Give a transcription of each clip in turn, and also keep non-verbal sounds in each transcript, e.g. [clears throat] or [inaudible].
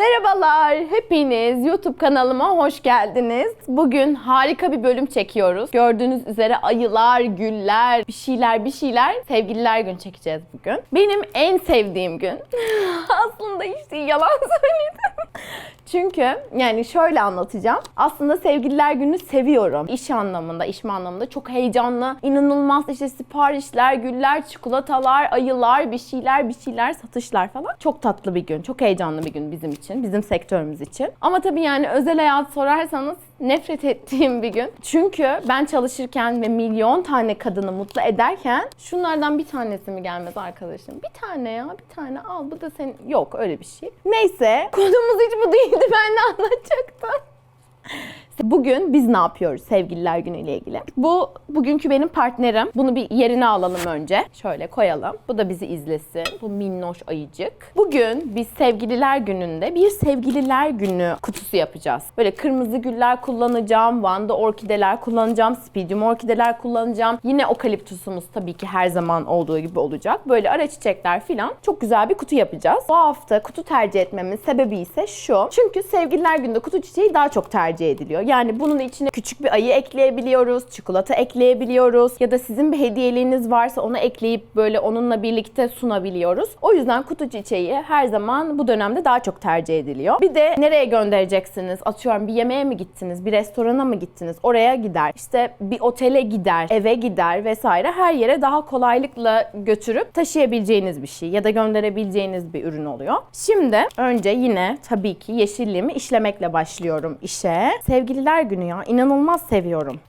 Merhabalar, hepiniz YouTube kanalıma hoş geldiniz. Bugün harika bir bölüm çekiyoruz. Gördüğünüz üzere ayılar, güller, bir şeyler bir şeyler sevgililer gün çekeceğiz bugün. Benim en sevdiğim gün. [laughs] Aslında hiç değil, yalan [laughs] söyledim. Çünkü yani şöyle anlatacağım. Aslında sevgililer günü seviyorum. İş anlamında, işme anlamında çok heyecanlı, inanılmaz işte siparişler, güller, çikolatalar, ayılar, bir şeyler, bir şeyler, satışlar falan. Çok tatlı bir gün, çok heyecanlı bir gün bizim için, bizim sektörümüz için. Ama tabii yani özel hayat sorarsanız nefret ettiğim bir gün. Çünkü ben çalışırken ve milyon tane kadını mutlu ederken şunlardan bir tanesi mi gelmez arkadaşım? Bir tane ya, bir tane al. Bu da senin... Yok öyle bir şey. Neyse, konumuz hiç bu değildi. Ben ne anlatacaktım? Bugün biz ne yapıyoruz sevgililer günü ile ilgili? Bu bugünkü benim partnerim. Bunu bir yerine alalım önce. Şöyle koyalım. Bu da bizi izlesin. Bu minnoş ayıcık. Bugün biz sevgililer gününde bir sevgililer günü kutusu yapacağız. Böyle kırmızı güller kullanacağım, Van'da orkideler kullanacağım, spidium orkideler kullanacağım. Yine okaliptusumuz tabii ki her zaman olduğu gibi olacak. Böyle ara çiçekler filan. Çok güzel bir kutu yapacağız. Bu hafta kutu tercih etmemin sebebi ise şu. Çünkü sevgililer gününde kutu çiçeği daha çok tercih ediliyor. Yani bunun içine küçük bir ayı ekleyebiliyoruz, çikolata ekleyebiliyoruz ya da sizin bir hediyeliğiniz varsa onu ekleyip böyle onunla birlikte sunabiliyoruz. O yüzden kutu çiçeği her zaman bu dönemde daha çok tercih ediliyor. Bir de nereye göndereceksiniz? Atıyorum bir yemeğe mi gittiniz, bir restorana mı gittiniz? Oraya gider. İşte bir otele gider, eve gider vesaire. Her yere daha kolaylıkla götürüp taşıyabileceğiniz bir şey ya da gönderebileceğiniz bir ürün oluyor. Şimdi önce yine tabii ki yeşilliğimi işlemekle başlıyorum işe. Sevgililer günü ya inanılmaz seviyorum.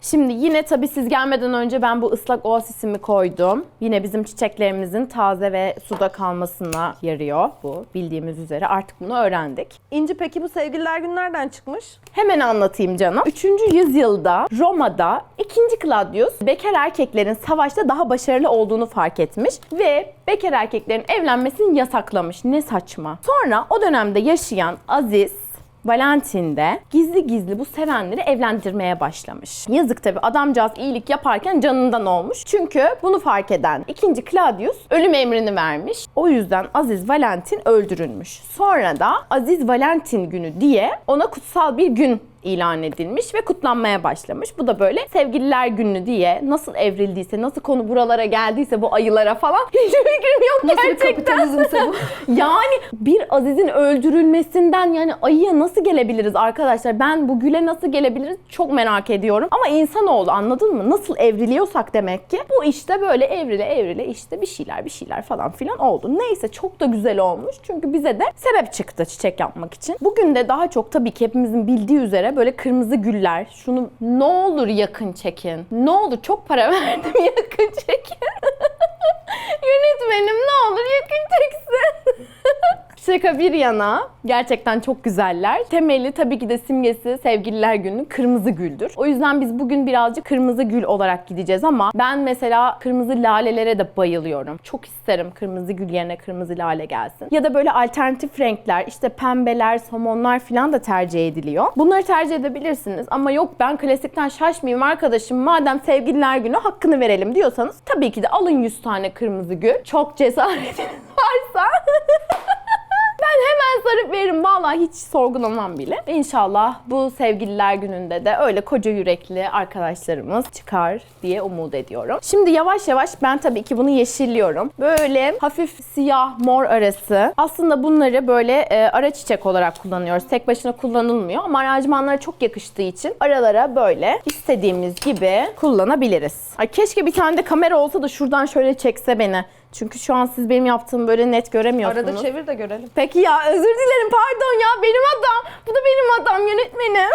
Şimdi yine tabii siz gelmeden önce ben bu ıslak oasisimi koydum. Yine bizim çiçeklerimizin taze ve suda kalmasına yarıyor bu bildiğimiz üzere. Artık bunu öğrendik. İnci peki bu sevgililer gün nereden çıkmış? Hemen anlatayım canım. 3. yüzyılda Roma'da 2. Claudius bekar erkeklerin savaşta daha başarılı olduğunu fark etmiş ve bekar erkeklerin evlenmesini yasaklamış. Ne saçma. Sonra o dönemde yaşayan Aziz Valentin de gizli gizli bu sevenleri evlendirmeye başlamış. Yazık tabi adamcağız iyilik yaparken canından olmuş. Çünkü bunu fark eden 2. Claudius ölüm emrini vermiş. O yüzden Aziz Valentin öldürülmüş. Sonra da Aziz Valentin günü diye ona kutsal bir gün ilan edilmiş ve kutlanmaya başlamış. Bu da böyle sevgililer günü diye nasıl evrildiyse, nasıl konu buralara geldiyse bu ayılara falan [laughs] hiç fikrim yok Nasıl gerçekten. kapitalizmse bu? [laughs] Yani bir Aziz'in öldürülmesinden yani ayıya nasıl gelebiliriz arkadaşlar? Ben bu güle nasıl gelebiliriz çok merak ediyorum. Ama insanoğlu anladın mı? Nasıl evriliyorsak demek ki bu işte böyle evrile evrile işte bir şeyler bir şeyler falan filan oldu. Neyse çok da güzel olmuş. Çünkü bize de sebep çıktı çiçek yapmak için. Bugün de daha çok tabii ki hepimizin bildiği üzere böyle kırmızı güller. Şunu ne olur yakın çekin. Ne olur çok para [laughs] verdim yakın çekin. [laughs] Yönetmenim ne olur yakın çeksin. [laughs] Şaka bir yana gerçekten çok güzeller. Temeli tabii ki de simgesi sevgililer günü kırmızı güldür. O yüzden biz bugün birazcık kırmızı gül olarak gideceğiz ama ben mesela kırmızı lalelere de bayılıyorum. Çok isterim kırmızı gül yerine kırmızı lale gelsin. Ya da böyle alternatif renkler işte pembeler, somonlar falan da tercih ediliyor. Bunları tercih edebilirsiniz ama yok ben klasikten şaşmayayım arkadaşım madem sevgililer günü hakkını verelim diyorsanız tabii ki de alın 100 tane kırmızı gül. Çok cesaretiniz [laughs] varsa [laughs] Ben hemen sarıp veririm. Vallahi hiç sorgulamam bile. İnşallah bu sevgililer gününde de öyle koca yürekli arkadaşlarımız çıkar diye umut ediyorum. Şimdi yavaş yavaş ben tabii ki bunu yeşilliyorum. Böyle hafif siyah mor arası. Aslında bunları böyle e, ara çiçek olarak kullanıyoruz. Tek başına kullanılmıyor ama aranjmanlara çok yakıştığı için aralara böyle istediğimiz gibi kullanabiliriz. Ay keşke bir tane de kamera olsa da şuradan şöyle çekse beni. Çünkü şu an siz benim yaptığımı böyle net göremiyorsunuz. Arada çevir de görelim. Peki ya özür dilerim pardon ya benim adam. Bu da benim adam yönetmenim.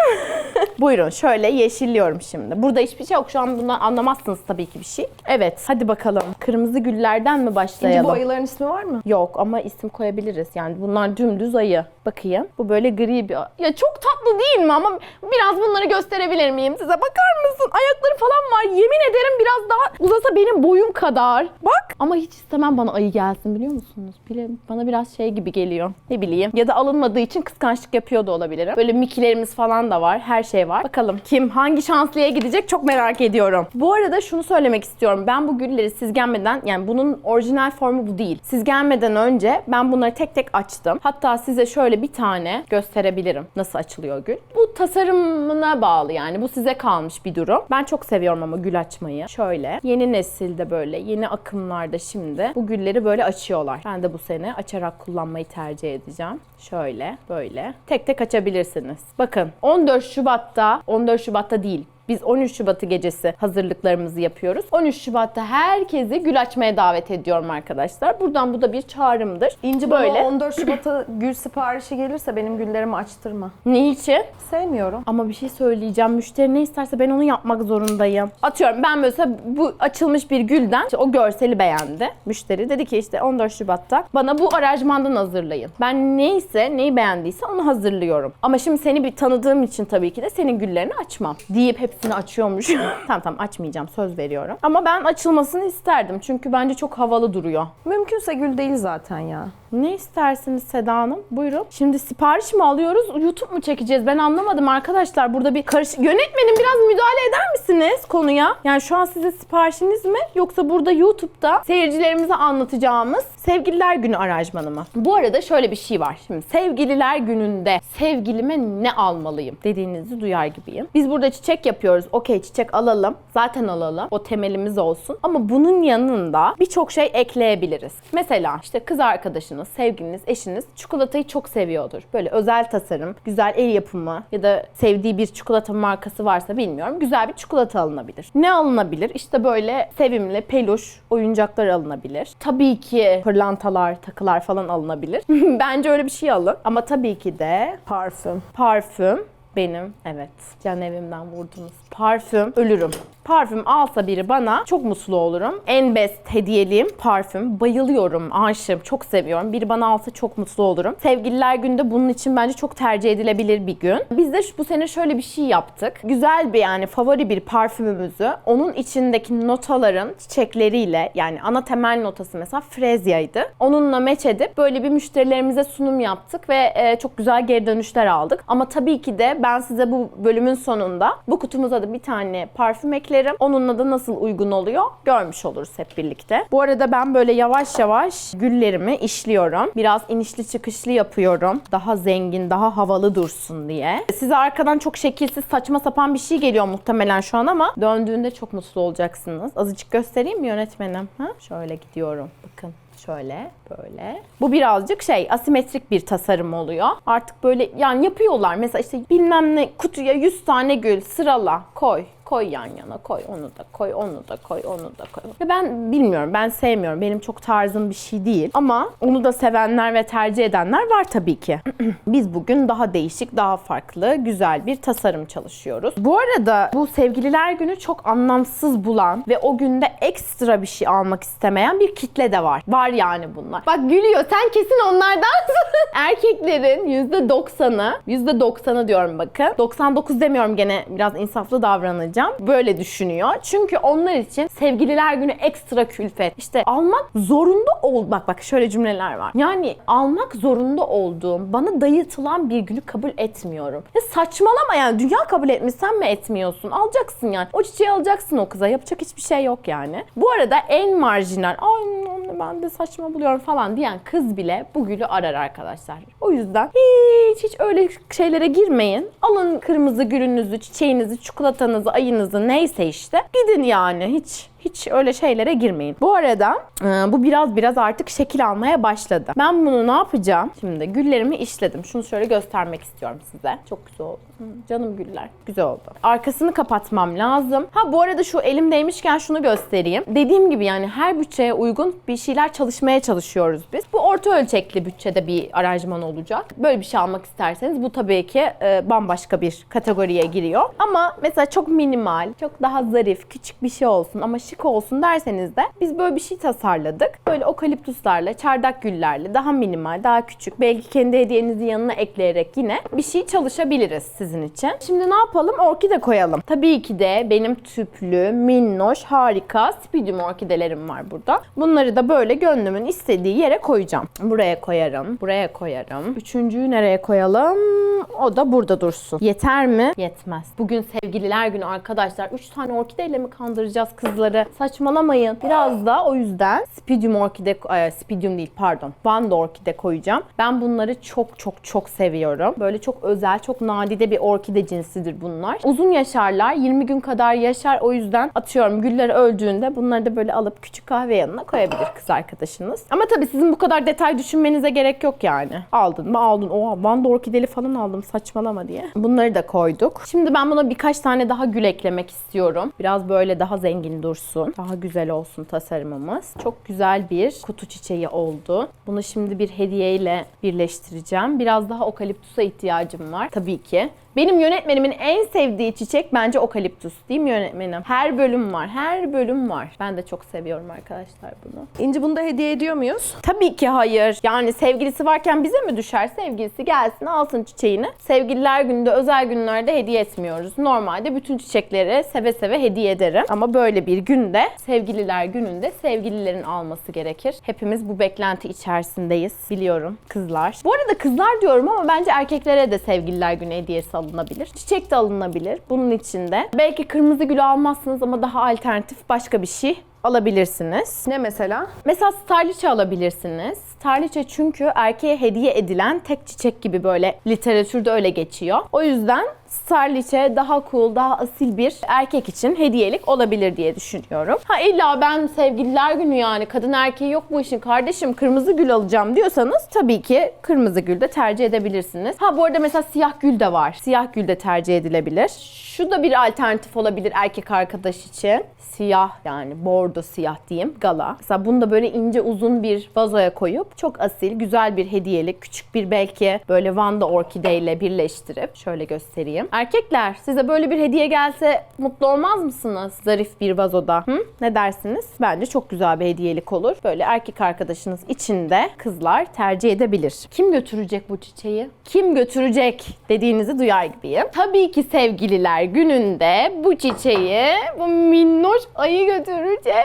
[laughs] Buyurun şöyle yeşilliyorum şimdi. Burada hiçbir şey yok. Şu an bundan anlamazsınız tabii ki bir şey. Evet hadi bakalım. Kırmızı güllerden mi İnci başlayalım? bu ayıların ismi var mı? Yok ama isim koyabiliriz. Yani bunlar dümdüz ayı. Bakayım. Bu böyle gri bir Ya çok tatlı değil mi ama biraz bunları gösterebilir miyim size? Bakar mısın? Ayakları falan var. Yemin ederim biraz daha uzasa benim boyum kadar. Bak ama hiç istemem bana ayı gelsin biliyor musunuz? Bile, bana biraz şey gibi geliyor. Ne bileyim. Ya da alınmadığı için kıskançlık yapıyor da olabilirim. Böyle mikilerimiz falan da var. Her şey var. Bakalım kim hangi şanslıya gidecek çok merak ediyorum. Bu arada şunu söylemek istiyorum. Ben bu gülleri siz gelmeden yani bunun orijinal formu bu değil. Siz gelmeden önce ben bunları tek tek açtım. Hatta size şöyle bir tane gösterebilirim. Nasıl açılıyor gül. Bu tasarımına bağlı yani. Bu size kalmış bir durum. Ben çok seviyorum ama gül açmayı. Şöyle yeni nesilde böyle yeni akımlarda şimdi bu gülleri böyle açıyorlar. Ben de bu sene açarak kullanmayı tercih edeceğim. Şöyle böyle tek tek açabilirsiniz. Bakın 14 Şubat'ta 14 Şubat'ta değil biz 13 Şubat'ı gecesi hazırlıklarımızı yapıyoruz. 13 Şubat'ta herkesi gül açmaya davet ediyorum arkadaşlar. Buradan bu da bir çağrımdır. İnci Böyle. böyle. 14 Şubat'a gül siparişi gelirse benim güllerimi açtırma. Niçin? Sevmiyorum. Ama bir şey söyleyeceğim. Müşteri ne isterse ben onu yapmak zorundayım. Atıyorum ben mesela bu açılmış bir gülden işte o görseli beğendi. Müşteri dedi ki işte 14 Şubat'ta bana bu aranjmandan hazırlayın. Ben neyse neyi beğendiyse onu hazırlıyorum. Ama şimdi seni bir tanıdığım için tabii ki de senin güllerini açmam. Deyip hepsini açıyormuş. [laughs] tamam tamam açmayacağım söz veriyorum. Ama ben açılmasını isterdim. Çünkü bence çok havalı duruyor. Mümkünse gül değil zaten ya. Ne istersiniz Seda Hanım? Buyurun. Şimdi sipariş mi alıyoruz? YouTube mu çekeceğiz? Ben anlamadım arkadaşlar. Burada bir karış... Yönetmenim biraz müdahale eder misiniz konuya? Yani şu an size siparişiniz mi? Yoksa burada YouTube'da seyircilerimize anlatacağımız Sevgililer Günü aranjmanı mı? Bu arada şöyle bir şey var. Şimdi Sevgililer Günü'nde sevgilime ne almalıyım dediğinizi duyar gibiyim. Biz burada çiçek yapıyoruz. Okey çiçek alalım. Zaten alalım. O temelimiz olsun. Ama bunun yanında birçok şey ekleyebiliriz. Mesela işte kız arkadaşınız, sevgiliniz, eşiniz çikolatayı çok seviyordur. Böyle özel tasarım, güzel el yapımı ya da sevdiği bir çikolata markası varsa bilmiyorum. Güzel bir çikolata alınabilir. Ne alınabilir? İşte böyle sevimli, peluş oyuncaklar alınabilir. Tabii ki pırlantalar, takılar falan alınabilir. [laughs] Bence öyle bir şey alın. Ama tabii ki de Parfüm. Parfüm benim evet can evimden vurdunuz. Parfüm ölürüm. Parfüm alsa biri bana çok mutlu olurum. En best hediyeliğim parfüm. Bayılıyorum, aşığım, çok seviyorum. Biri bana alsa çok mutlu olurum. Sevgililer günde bunun için bence çok tercih edilebilir bir gün. Biz de bu sene şöyle bir şey yaptık. Güzel bir yani favori bir parfümümüzü onun içindeki notaların çiçekleriyle yani ana temel notası mesela frezyaydı. Onunla meç edip böyle bir müşterilerimize sunum yaptık ve e, çok güzel geri dönüşler aldık. Ama tabii ki de ben size bu bölümün sonunda bu kutumuza da bir tane parfüm eklerim. Onunla da nasıl uygun oluyor görmüş oluruz hep birlikte. Bu arada ben böyle yavaş yavaş güllerimi işliyorum. Biraz inişli çıkışlı yapıyorum. Daha zengin, daha havalı dursun diye. Size arkadan çok şekilsiz saçma sapan bir şey geliyor muhtemelen şu an ama döndüğünde çok mutlu olacaksınız. Azıcık göstereyim mi yönetmenim? Ha? Şöyle gidiyorum. Bakın. Şöyle, böyle. Bu birazcık şey, asimetrik bir tasarım oluyor. Artık böyle yani yapıyorlar. Mesela işte bilmem ne kutuya 100 tane gül sırala, koy. Koy yan yana, koy onu da koy, onu da koy, onu da koy. Ve ben bilmiyorum, ben sevmiyorum. Benim çok tarzım bir şey değil. Ama onu da sevenler ve tercih edenler var tabii ki. [clears throat] Biz bugün daha değişik, daha farklı, güzel bir tasarım çalışıyoruz. Bu arada bu sevgililer günü çok anlamsız bulan ve o günde ekstra bir şey almak istemeyen bir kitle de var. Var yani bunlar. Bak gülüyor. Sen kesin onlardansın. [laughs] Erkeklerin %90'ı, %90'ı diyorum bakın. 99 demiyorum gene biraz insaflı davranacağım. Böyle düşünüyor. Çünkü onlar için sevgililer günü ekstra külfet. İşte almak zorunda ol. Bak bak şöyle cümleler var. Yani almak zorunda olduğum, bana dayatılan bir günü kabul etmiyorum. Ya saçmalama yani. Dünya kabul etmiş sen mi etmiyorsun? Alacaksın yani. O çiçeği alacaksın o kıza. Yapacak hiçbir şey yok yani. Bu arada en marjinal, ay ben de saçma buluyorum falan diyen kız bile bu gülü arar arkadaşlar. O yüzden hiç hiç öyle şeylere girmeyin. Alın kırmızı gülünüzü, çiçeğinizi, çikolatanızı, ayınızı neyse işte. Gidin yani hiç hiç öyle şeylere girmeyin. Bu arada e, bu biraz biraz artık şekil almaya başladı. Ben bunu ne yapacağım? Şimdi güllerimi işledim. Şunu şöyle göstermek istiyorum size. Çok güzel oldu. Canım güller. Güzel oldu. Arkasını kapatmam lazım. Ha bu arada şu elimdeymişken şunu göstereyim. Dediğim gibi yani her bütçeye uygun bir şeyler çalışmaya çalışıyoruz biz. Bu orta ölçekli bütçede bir aranjman olacak. Böyle bir şey almak isterseniz bu tabii ki e, bambaşka bir kategoriye giriyor. Ama mesela çok minimal, çok daha zarif, küçük bir şey olsun ama şık olsun derseniz de biz böyle bir şey tasarladık. Böyle okaliptuslarla, çardak güllerle daha minimal, daha küçük. Belki kendi hediyenizin yanına ekleyerek yine bir şey çalışabiliriz sizin için. Şimdi ne yapalım? Orkide koyalım. Tabii ki de benim tüplü, minnoş, harika spidium orkidelerim var burada. Bunları da böyle gönlümün istediği yere koyacağım. Buraya koyarım, buraya koyarım. Üçüncüyü nereye koyalım? O da burada dursun. Yeter mi? Yetmez. Bugün sevgililer günü arkadaşlar. Üç tane orkideyle mi kandıracağız kızları? Saçmalamayın. Biraz da o yüzden spidium orkide, ay, spidium değil pardon. Vanda orkide koyacağım. Ben bunları çok çok çok seviyorum. Böyle çok özel, çok nadide bir orkide cinsidir bunlar. Uzun yaşarlar. 20 gün kadar yaşar. O yüzden atıyorum gülleri öldüğünde bunları da böyle alıp küçük kahve yanına koyabilir kız arkadaşınız. Ama tabii sizin bu kadar detay düşünmenize gerek yok yani. Aldın mı aldın. Oha Vanda orkideli falan aldım saçmalama diye. Bunları da koyduk. Şimdi ben buna birkaç tane daha gül eklemek istiyorum. Biraz böyle daha zengin dursun. Daha güzel olsun tasarımımız. Çok güzel bir kutu çiçeği oldu. Bunu şimdi bir hediyeyle birleştireceğim. Biraz daha okaliptusa ihtiyacım var tabii ki. Benim yönetmenimin en sevdiği çiçek bence okaliptus. Değil mi yönetmenim? Her bölüm var. Her bölüm var. Ben de çok seviyorum arkadaşlar bunu. İnci bunu da hediye ediyor muyuz? Tabii ki hayır. Yani sevgilisi varken bize mi düşer? Sevgilisi gelsin alsın çiçeğini. Sevgililer gününde özel günlerde hediye etmiyoruz. Normalde bütün çiçekleri seve seve hediye ederim. Ama böyle bir günde sevgililer gününde sevgililerin alması gerekir. Hepimiz bu beklenti içerisindeyiz. Biliyorum kızlar. Bu arada kızlar diyorum ama bence erkeklere de sevgililer günü hediyesi alınabilir. Çiçek de alınabilir bunun içinde. Belki kırmızı gül almazsınız ama daha alternatif başka bir şey alabilirsiniz. Ne mesela? Mesela starliçe alabilirsiniz. Starliçe çünkü erkeğe hediye edilen tek çiçek gibi böyle literatürde öyle geçiyor. O yüzden starliçe daha cool, daha asil bir erkek için hediyelik olabilir diye düşünüyorum. Ha illa ben sevgililer günü yani kadın erkeği yok bu işin kardeşim kırmızı gül alacağım diyorsanız tabii ki kırmızı gül de tercih edebilirsiniz. Ha bu arada mesela siyah gül de var. Siyah gül de tercih edilebilir. Şu da bir alternatif olabilir erkek arkadaş için. Siyah yani bordo siyah diyeyim gala. Mesela bunu da böyle ince uzun bir vazoya koyup çok asil güzel bir hediyelik küçük bir belki böyle Vanda orkideyle birleştirip şöyle göstereyim. Erkekler size böyle bir hediye gelse mutlu olmaz mısınız? Zarif bir vazoda. Hı? Ne dersiniz? Bence çok güzel bir hediyelik olur. Böyle erkek arkadaşınız için de kızlar tercih edebilir. Kim götürecek bu çiçeği? Kim götürecek dediğinizi duyar gibiyim. Tabii ki sevgililer gününde bu çiçeği bu minnoş ayı götürecek.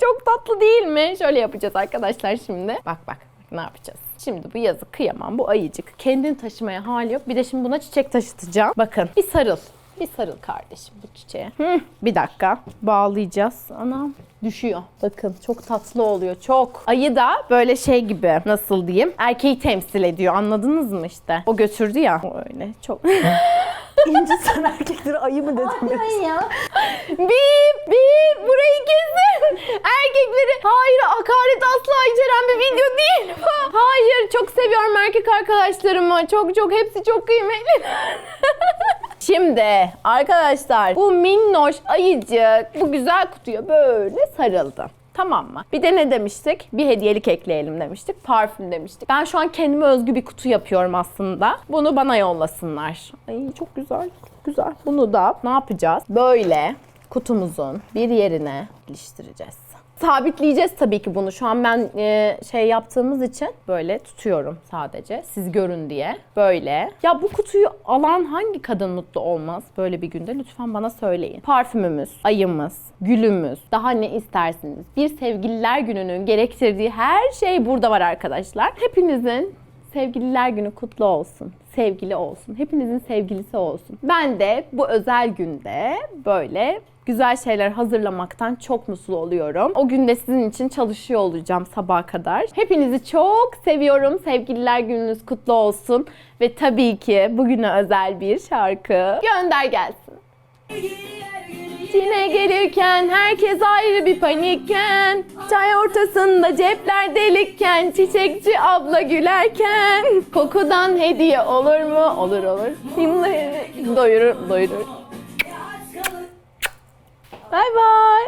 Çok tatlı değil mi? Şöyle yapacağız arkadaşlar şimdi. Bak bak ne yapacağız? Şimdi bu yazı kıyamam bu ayıcık. Kendini taşımaya hali yok. Bir de şimdi buna çiçek taşıtacağım. Bakın bir sarıl. Bir sarıl kardeşim bu çiçeğe. Hı, bir dakika. Bağlayacağız. Anam düşüyor. Bakın çok tatlı oluyor. Çok. Ayı da böyle şey gibi nasıl diyeyim? Erkeği temsil ediyor. Anladınız mı işte? O götürdü ya. O öyle. Çok. [laughs] İnci sen erkeklere ayı mı dedin? ya. Bip bip burayı kesin. Erkekleri hayır hakaret asla içeren bir video değil bu. Hayır çok seviyorum erkek arkadaşlarımı. Çok çok hepsi çok kıymetli. [laughs] Şimdi arkadaşlar bu minnoş ayıcık bu güzel kutuya böyle sarıldı. Tamam mı? Bir de ne demiştik? Bir hediyelik ekleyelim demiştik. Parfüm demiştik. Ben şu an kendime özgü bir kutu yapıyorum aslında. Bunu bana yollasınlar. Ay çok güzel. Güzel. Bunu da ne yapacağız? Böyle kutumuzun bir yerine iliştireceğiz. Sabitleyeceğiz tabii ki bunu. Şu an ben e, şey yaptığımız için böyle tutuyorum sadece. Siz görün diye. Böyle. Ya bu kutuyu alan hangi kadın mutlu olmaz böyle bir günde? Lütfen bana söyleyin. Parfümümüz, ayımız, gülümüz, daha ne istersiniz? Bir sevgililer gününün gerektirdiği her şey burada var arkadaşlar. Hepinizin Sevgililer günü kutlu olsun. Sevgili olsun. Hepinizin sevgilisi olsun. Ben de bu özel günde böyle güzel şeyler hazırlamaktan çok mutlu oluyorum. O günde sizin için çalışıyor olacağım sabaha kadar. Hepinizi çok seviyorum. Sevgililer gününüz kutlu olsun. Ve tabii ki bugüne özel bir şarkı gönder gelsin. Yine gelirken herkes ayrı bir panikken. Çay ortasında cepler delikken Çiçekçi abla gülerken. Kokudan hediye olur mu? Olur olur. Doyurur doyurur. Bay bay